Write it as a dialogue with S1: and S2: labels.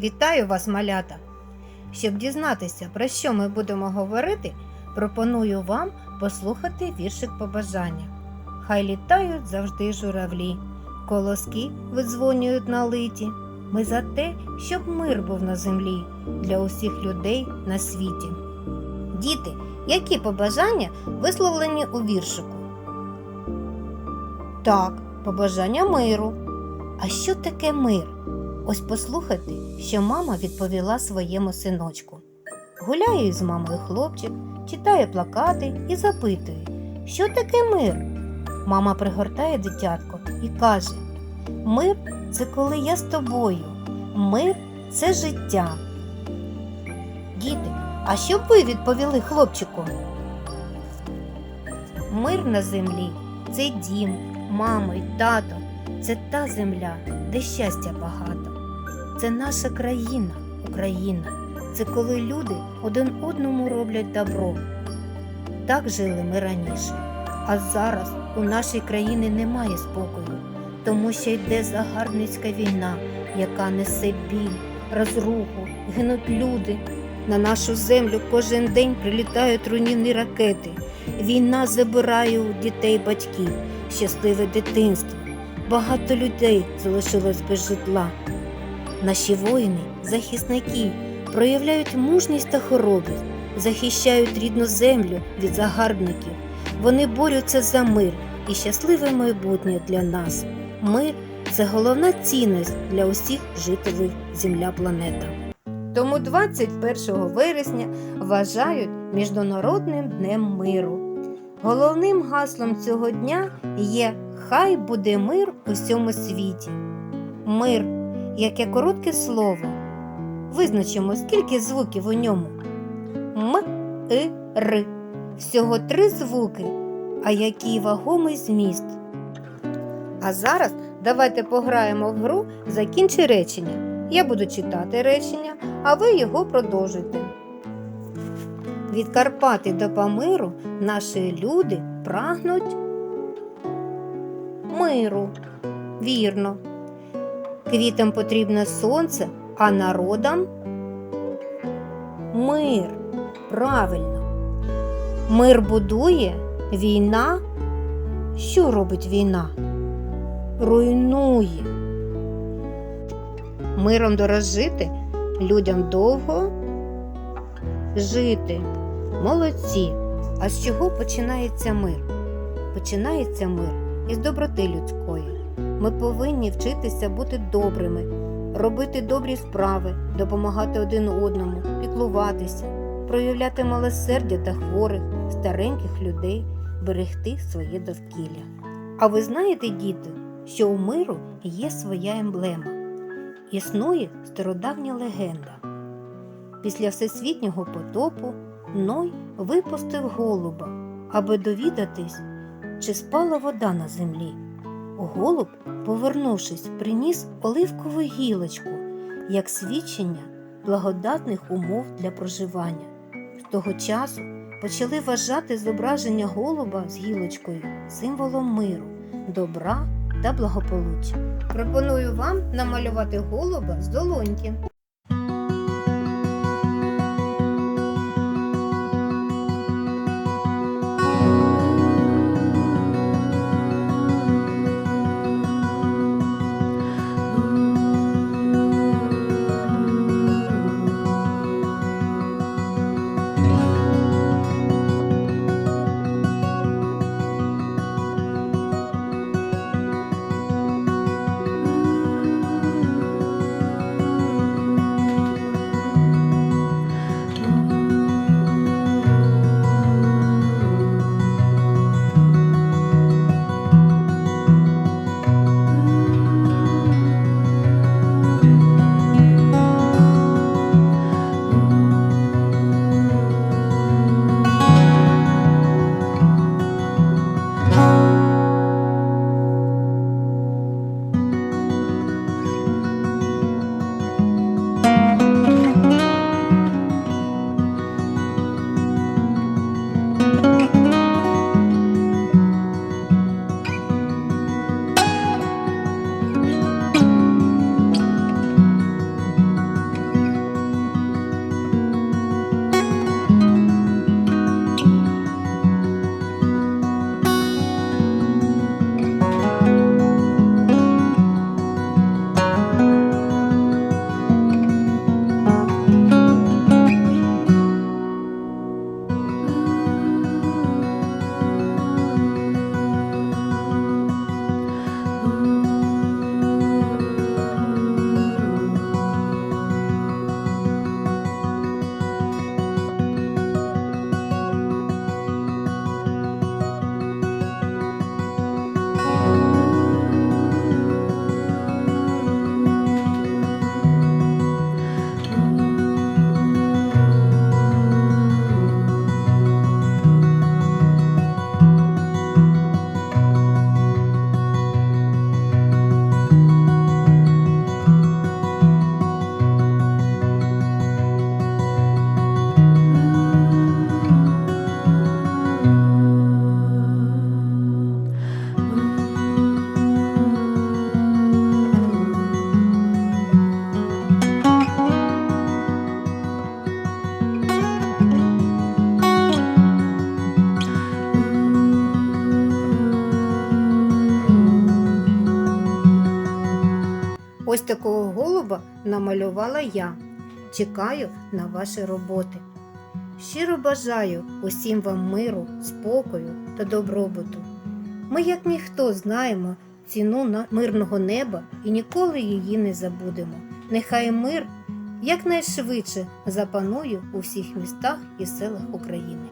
S1: Вітаю вас, малята! Щоб дізнатися, про що ми будемо говорити, пропоную вам послухати віршик побажання. Хай літають завжди журавлі, колоски видзвонюють на литі. Ми за те, щоб мир був на землі для усіх людей на світі. Діти, які побажання висловлені у віршику? Так, побажання миру. А що таке мир? Ось послухайте, що мама відповіла своєму синочку. Гуляє із мамою хлопчик, читає плакати і запитує, що таке мир? Мама пригортає дитятко і каже: Мир це коли я з тобою, мир це життя. Діти, а що б ви відповіли хлопчику? Мир на землі це дім, мама й тато, це та земля, де щастя багато. Це наша країна, Україна. Це коли люди один одному роблять добро. Так жили ми раніше. А зараз у нашій країні немає спокою, тому що йде загарбницька війна, яка несе біль, розруху, гинуть люди. На нашу землю кожен день прилітають руйнівні ракети. Війна забирає у дітей батьків, щасливе дитинство. Багато людей залишилось без житла. Наші воїни, захисники, проявляють мужність та хоробрість, захищають рідну землю від загарбників. Вони борються за мир і щасливе майбутнє для нас. Мир це головна цінність для усіх жителів Земля планета. Тому 21 вересня вважають Міжнародним днем миру. Головним гаслом цього дня є Хай буде мир у всьому світі. Мир яке коротке слово. Визначимо, скільки звуків у ньому. М, И, Р. Всього три звуки, а який вагомий зміст. А зараз давайте пограємо в гру Закінчи речення. Я буду читати речення, а ви його продовжуйте. Від Карпати до Памиру наші люди прагнуть миру. Вірно. Квітам потрібне сонце, а народам мир. Правильно. Мир будує війна. Що робить війна? Руйнує. Миром дорожити людям довго жити. Молодці. А з чого починається мир? Починається мир із доброти людської. Ми повинні вчитися бути добрими, робити добрі справи, допомагати один одному, піклуватися, проявляти милосердя та хворих, стареньких людей, берегти своє довкілля. А ви знаєте, діти, що у миру є своя емблема? Існує стародавня легенда. Після всесвітнього потопу Ной випустив голуба, аби довідатись, чи спала вода на землі. Голуб, повернувшись, приніс оливкову гілочку як свідчення благодатних умов для проживання. З того часу почали вважати зображення голуба з гілочкою символом миру, добра та благополуччя. Пропоную вам намалювати голуба з долоньки. Ось такого голуба намалювала я. Чекаю на ваші роботи. Щиро бажаю усім вам миру, спокою та добробуту. Ми, як ніхто, знаємо ціну мирного неба і ніколи її не забудемо. Нехай мир якнайшвидше запанує у всіх містах і селах України.